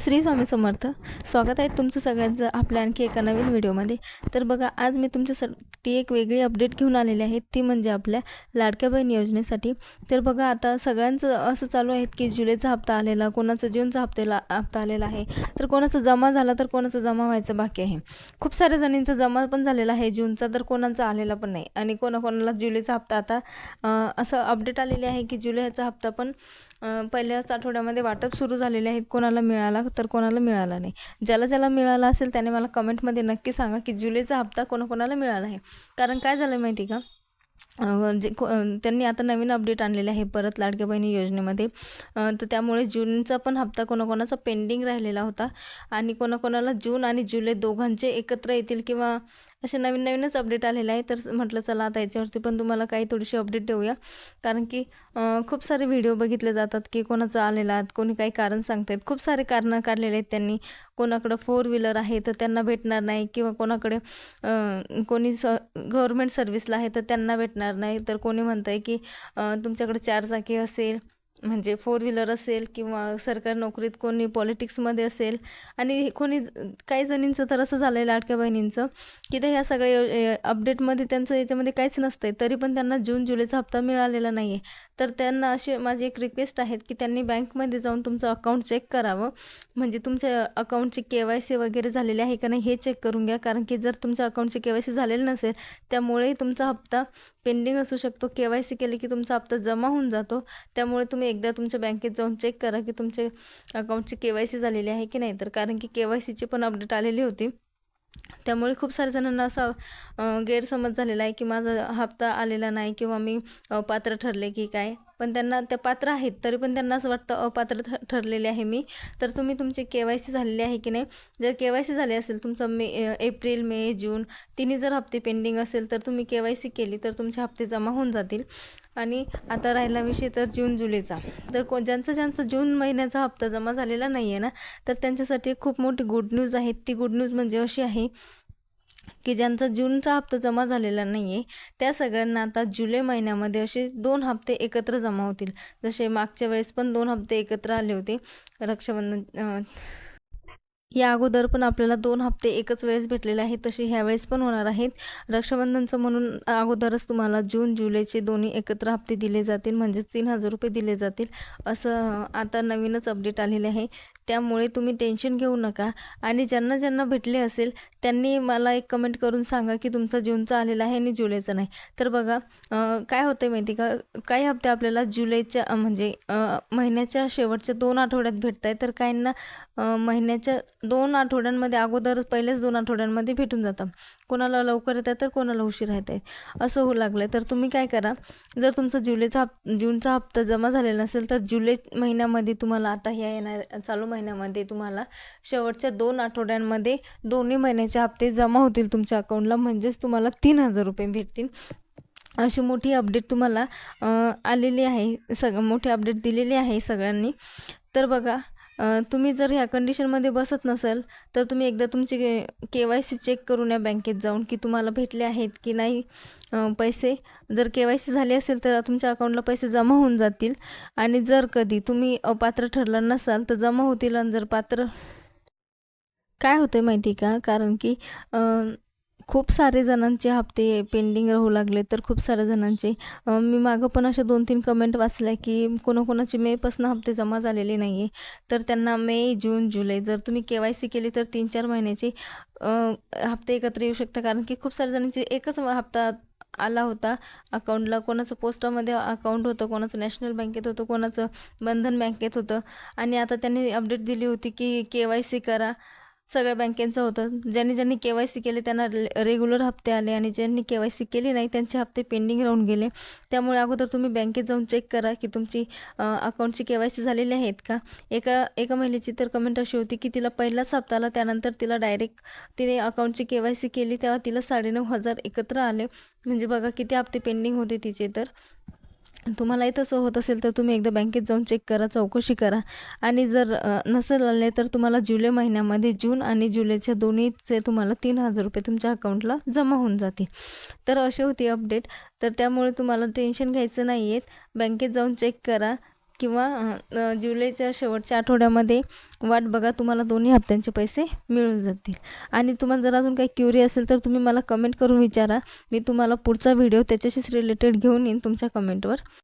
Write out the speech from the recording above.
श्री स्वामी समर्थ. स्वागत आहे तुमचं सगळ्यांचं आपल्या आणखी एका नवीन व्हिडिओमध्ये. तर बघा आज मी तुमच्यासाठी एक वेगळी अपडेट घेऊन आलेली आहे. ती म्हणजे आपल्या लाडक्या बहीण योजनेसाठी. तर बघा आता सगळ्यांचं असं चालू आहे की जुलैचा हप्ता आलेला कोणाचं जूनचा हप्त्याला हप्ता आलेला आहे. तर कोणाचा जमा झाला तर कोणाचा जमा व्हायचा बाकी आहे. खूप साऱ्या जणींचा जमा पण झालेला आहे जूनचा तर कोणाचा आलेला पण नाही. आणि कोणाकोणाला जुलैचा हप्ता आता असं अपडेट आलेली आहे की जुलैचा हप्ता पण पहिल्याच आठवड्यामध्ये वाटप सुरू झालेले आहेत. कोणाला मिळाला तर कोणाला मिळाला नाही. ज्याला ज्याला मिळाला असेल त्याने मला कमेंटमध्ये नक्की सांगा की जुलैचा हप्ता कोणाकोणाला मिळाला आहे. कारण काय झालं माहिती का? जे को त्यांनी आता नवीन अपडेट आणलेले आहे परत लाडक्या बहिणी योजनेमध्ये. तर त्यामुळे जूनचा पण हप्ता कोणाकोणाचा पेंडिंग राहिलेला होता. आणि कोणाकोणाला जून आणि जुलै दोघांचे एकत्र येतील किंवा असे नवीन नवीनच अपडेट आलेले आहे तर म्हटलं चला आता याच्यावरती पण तुम्हाला काही थोडीशी अपडेट देऊया. कारण की खूप सारे व्हिडिओ बघितले जातात की कोणाचं आलेला कोणी काही कारण सांगतायत. खूप सारे कारणं काढलेले आहेत त्यांनी. कोणाकडं फोर व्हीलर आहे तर त्यांना भेटणार नाही. किंवा कोणाकडे कोणी स गव्हर्मेंट सर्व्हिसला आहे तर त्यांना भेटणार नाही. तर कोणी म्हणतं आहे की तुमच्याकडे चार चाकी असेल म्हणजे फोर व्हीलर असेल किंवा सरकारी नोकरीत कोणी पॉलिटिक्समध्ये असेल आणि हे कोणी काही जणींचं तर असं झालं आहे लाडक्या बहिणींचं की ते ह्या सगळ्या अपडेटमध्ये त्यांचं याच्यामध्ये काहीच नसतं आहे तरी पण त्यांना जून जुलैचा हप्ता मिळालेला नाही आहे तर त्यांना अशी माझी एक रिक्वेस्ट आहे की त्यांनी बँकमध्ये जाऊन तुमचं अकाउंट चेक करावं. म्हणजे तुमच्या अकाउंटची के वाय सी वगैरे झालेली आहे का नाही हे चेक करून घ्या. कारण की जर तुमच्या अकाउंटची के वाय सी झालेली नसेल त्यामुळे तुमचा हप्ता पेंडिंग असू शकतो. के वाय सी केली की तुमचा हप्ता जमा होऊन जातो. त्यामुळे तुम्ही एकदा तुमच्या बँकेत जाऊन चेक करा की तुमच्या अकाउंटची के वाय सी झालेली आहे की नाही. तर कारण की के वाय सीची पण अपडेट आलेली होती. त्यामुळे खूप साऱ्या जणांना असा गैरसमज झालेला आहे की माझा हप्ता आलेला नाही किंवा मी पात्र ठरले की काय. पण त्यांना ते पात्र आहेत तरी पण त्यांना असं वाटतं अपात्र ठ ठरलेले आहे मी. तर तुम्ही तुमचे के वाय सी झालेले आहे की नाही? जर के वाय सी झाले असेल तुमचं मे एप्रिल मे जून तिन्ही जर हप्ते पेंडिंग असेल तर तुम्ही के वाय सी केली तर तुमचे हप्ते जमा होऊन जातील. आणि आता राहिला विषय तर जून जुलैचा. तर को ज्यांचा ज्यांचा जून महिन्याचा हप्ता जमा झालेला नाही आहे ना तर त्यांच्यासाठी खूप मोठी गुड न्यूज आहे. ती गुड न्यूज म्हणजे अशी आहे की ज्यांचा जूनचा हप्ता जमा झालेला नाही आहे त्या सगळ्यांना आता जुलै महिन्यामध्ये असे दोन हप्ते एकत्र जमा होतील. जसे मागच्या वेळेस पण दोन हप्ते एकत्र आले होते. रक्षाबंधन या अगोदर पण आपल्याला दोन हप्ते एकच वेळेस भेटलेले आहेत तसे ह्या वेळेस पण होणार आहेत. रक्षाबंधनचं म्हणून अगोदरच तुम्हाला जून जुलैचे दोन्ही एकत्र हप्ते दिले जातील म्हणजे तीन हजार रुपये दिले जातील असं आता नवीनच अपडेट आलेले आहे. त्यामुळे तुम्ही टेन्शन घेऊ नका. आणि ज्यांना ज्यांना भेटले असेल त्यांनी मला एक कमेंट करून सांगा की तुमचा जूनचा आलेला आहे आणि जुलैचा नाही. तर बघा काय होतं माहिती का? काही हप्ते आपल्याला जुलैच्या म्हणजे महिन्याच्या शेवटच्या दोन आठवड्यात भेटत आहे तर काहींना महिन्याच्या दोन आठवड्यांमध्ये अगोदरच पहिलेच दोन आठवड्यांमध्ये भेटून जातं. कोणाला लवकर येत आहे तर कोणाला उशीर येत आहे असं होऊ लागलं आहे तर तुम्ही काय करा जर तुमचा जुलैचा हप जूनचा हप्ता जमा झालेला नसेल तर जुलै महिन्यामध्ये तुम्हाला आता ह्या येणार चालू महिन्यामध्ये तुम्हाला शेवटच्या दोन आठवड्यांमध्ये दोन्ही महिन्याचे हप्ते जमा होतील तुमच्या अकाउंटला. म्हणजेच तुम्हाला तीन हजार रुपये भेटतील. अशी मोठी अपडेट तुम्हाला आलेली आहे. सग मोठी अपडेट दिलेली आहे सगळ्यांनी. तर बघा तुम्ही जर ह्या कंडिशनमध्ये बसत नसाल तर तुम्ही एकदा तुमची के वाय सी चेक करून या बँकेत जाऊन की तुम्हाला भेटले आहेत की नाही पैसे. जर के वाय सी झाले असेल तर तुमच्या अकाउंटला पैसे जमा होऊन जातील. आणि जर कधी तुम्ही अपात्र ठरला नसाल तर जमा होतील. आणि जर पात्र काय होतं माहिती का? कारण की खूप सारे जणांचे हप्ते पेंडिंग राहू लागले तर खूप साऱ्या जणांचे मी मागं पण अशा दोन तीन कमेंट वाचल्या की कोणाकोणाचे मेपासून हप्ते जमा झालेले नाही आहे तर त्यांना मे जून जुलै जर तुम्ही के वाय सी केली तर तीन चार महिन्याचे हप्ते एकत्र येऊ शकता कारण की खूप साऱ्या जणांचे एकच हप्ता आला होता अकाउंटला कोणाचं पोस्टामध्ये अकाउंट होतं कोणाचं नॅशनल बँकेत होतं कोणाचं बंधन बँकेत होतं. आणि आता त्यांनी अपडेट दिली होती की के वाय सी करा. सगळ्या बँकेचं होतं. ज्यांनी ज्यांनी के वाय सी केले त्यांना रेग्युलर हप्ते आले आणि ज्यांनी के वाय सी केली नाही त्यांचे हप्ते पेंडिंग राहून गेले. त्यामुळे अगोदर तुम्ही बँकेत जाऊन चेक करा की तुमची अकाउंटची के वाय सी झालेली आहेत का? एका एका महिलेची तर कमेंट अशी होती की तिला पहिलाच हप्ता आला त्यानंतर तिला डायरेक्ट तिने अकाउंटची के वाय सी केली तेव्हा तिला साडेनऊ हजार एकत्र आले. म्हणजे बघा किती हप्ते पेंडिंग होते तिचे तर. तुम्हालाही तसं होत असेल तर तुम्ही एकदा बँकेत जाऊन चेक करा चौकशी करा. आणि जर नसेल आले तर तुम्हाला जुलै महिन्यामध्ये जून आणि जुलैच्या दोन्हीचे तुम्हाला तीन हजार रुपये तुमच्या अकाउंटला जमा होऊन जातील. तर अशी होती अपडेट तर त्यामुळे तुम्हाला टेन्शन घ्यायचं नाही आहेत बँकेत जाऊन चेक करा. किंवा जुलैच्या शेवटच्या आठवड्यामध्ये वाट बघा तुम्हाला दोन्ही हप्त्यांचे पैसे मिळून जातील. आणि तुम्हाला जर अजून काही क्युरी असेल तर तुम्ही मला कमेंट करून विचारा. मी तुम्हाला पुढचा व्हिडिओ त्याच्याशीच रिलेटेड घेऊन येईन तुमच्या कमेंटवर